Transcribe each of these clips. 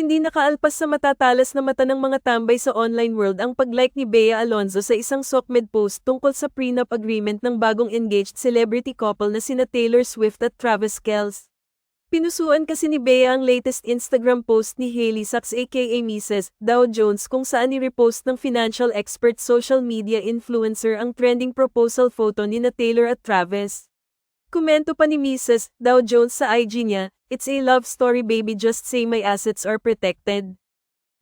Hindi nakaalpas sa matatalas na mata ng mga tambay sa online world ang pag-like ni Bea Alonzo sa isang SOCMED post tungkol sa prenup agreement ng bagong engaged celebrity couple na sina Taylor Swift at Travis Kelce. Pinusuan kasi ni Bea ang latest Instagram post ni Hailey Sachs aka Mrs. Dow Jones kung saan ni-repost ng financial expert social media influencer ang trending proposal photo ni na Taylor at Travis. Komento pa ni Mrs. Dow Jones sa IG niya, It's a love story baby just say my assets are protected.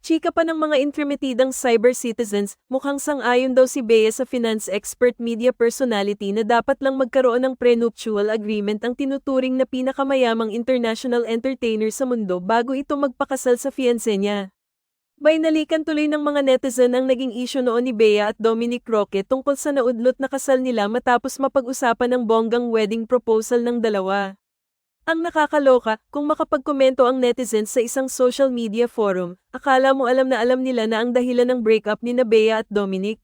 Chika pa ng mga intrimitidang cyber citizens, mukhang sang-ayon daw si Bea sa finance expert media personality na dapat lang magkaroon ng prenuptial agreement ang tinuturing na pinakamayamang international entertainer sa mundo bago ito magpakasal sa fiancé niya. Bainalikan tuloy ng mga netizen ang naging issue noon ni Bea at Dominic Roque tungkol sa naudlot na kasal nila matapos mapag-usapan ng bonggang wedding proposal ng dalawa. Ang nakakaloka, kung makapagkomento ang netizens sa isang social media forum, akala mo alam na alam nila na ang dahilan ng breakup ni na Bea at Dominic.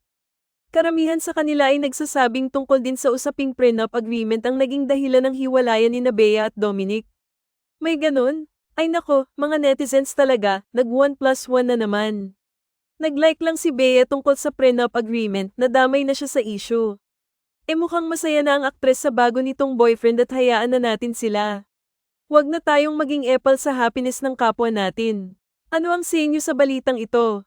Karamihan sa kanila ay nagsasabing tungkol din sa usaping prenup agreement ang naging dahilan ng hiwalayan ni na Bea at Dominic. May ganun? Ay nako, mga netizens talaga, nag 1 plus 1 na naman. Nag-like lang si Bea tungkol sa prenup agreement na damay na siya sa issue. E mukhang masaya na ang aktres sa bago nitong boyfriend at hayaan na natin sila. Huwag na tayong maging epal sa happiness ng kapwa natin. Ano ang sa inyo sa balitang ito?